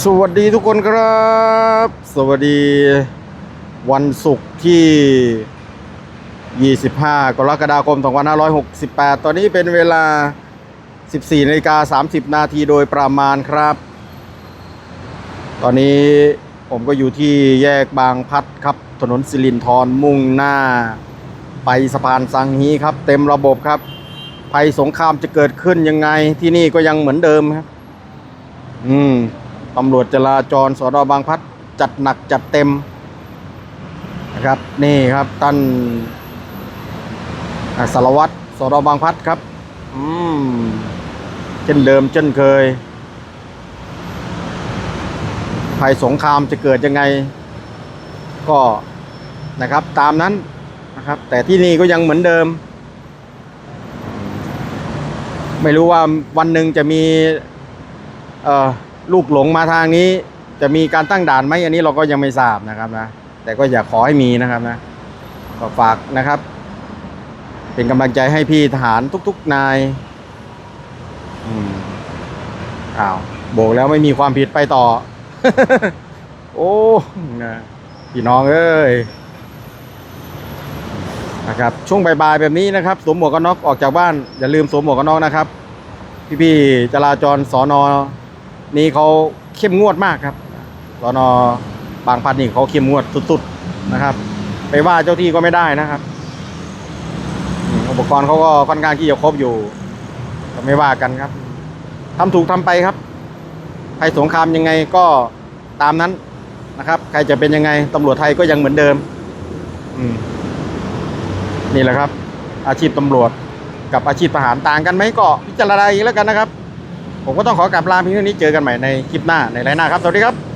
สวัสดีทุกคนครับ สวัสดีวันศุกร์ที่ 25 กรกฎาคม 2568 ตอนนี้เป็นเวลา 14นาฬิกา30 นาทีโดยประมาณครับ ตอนนี้ผมก็อยู่ที่แยกบางพัดครับ ถนนสิรินธรมุ่งหน้า ไปสะพานสังฮีครับ เต็มระบบครับ ภัยสงครามจะเกิดขึ้นยังไงที่นี่ก็ยังเหมือนเดิมครับ อืม ตำรวจจราจรสอนอบางพัดจัดหนักจัดเต็มนะครับนี่ครับท่านสารวัตรสอนอบางพัดครับอืมเช่นเดิมเช่นเคยภัยสงครามจะเกิดยังไง ก็นะครับตามนั้นนะครับ แต่ที่นี่ก็ยังเหมือนเดิม ไม่รู้ว่าวันหนึ่งจะมีเอ่อ ลูกหลงมาทางนี้ จะมีการตั้งด่านไหมอันนี้เราก็ยังไม่ทราบนะครับนะแต่ก็อยากขอให้มีนะครับนะก็ฝากนะครับ เป็นกำลังใจให้พี่ทหารทุก ๆนายอืมอ้าวโบกแล้วไม่มีความผิดไปต่อ โอ้นะพี่น้องเอ้ยนะครับช่วงบ่ายๆแบบนี้นะครับสวมหมวกกันน็อกออกจากบ้านอย่าลืมสวมหมวกกันน็อกนะครับ พี่ๆจราจรสอนอ นี่เขาเข้มงวดมากครับสอนอบางพัดนี่เขาเข้มงวดสุดๆนะครับ ไปว่าเจ้าที่ก็ไม่ได้นะครับ อุปกรณ์เขาก็ค่อนข้างที่จะครบอยู่ก็ไม่ว่ากันครับทำถูกทำไปครับภัยสงครามยังไงก็ตามนั้นนะครับ ใครจะเป็นยังไงตำรวจไทยก็ยังเหมือนเดิมอืมนี่แหละครับ อาชีพตำรวจกับอาชีพทหารต่างกันไหมก็พิจารณาอีกแล้วกันนะครับ ผมก็ต้องขอกลับลาเพียงเท่านี้เจอกันใหม่ในคลิปหน้าในไลน์หน้าครับ สวัสดีครับ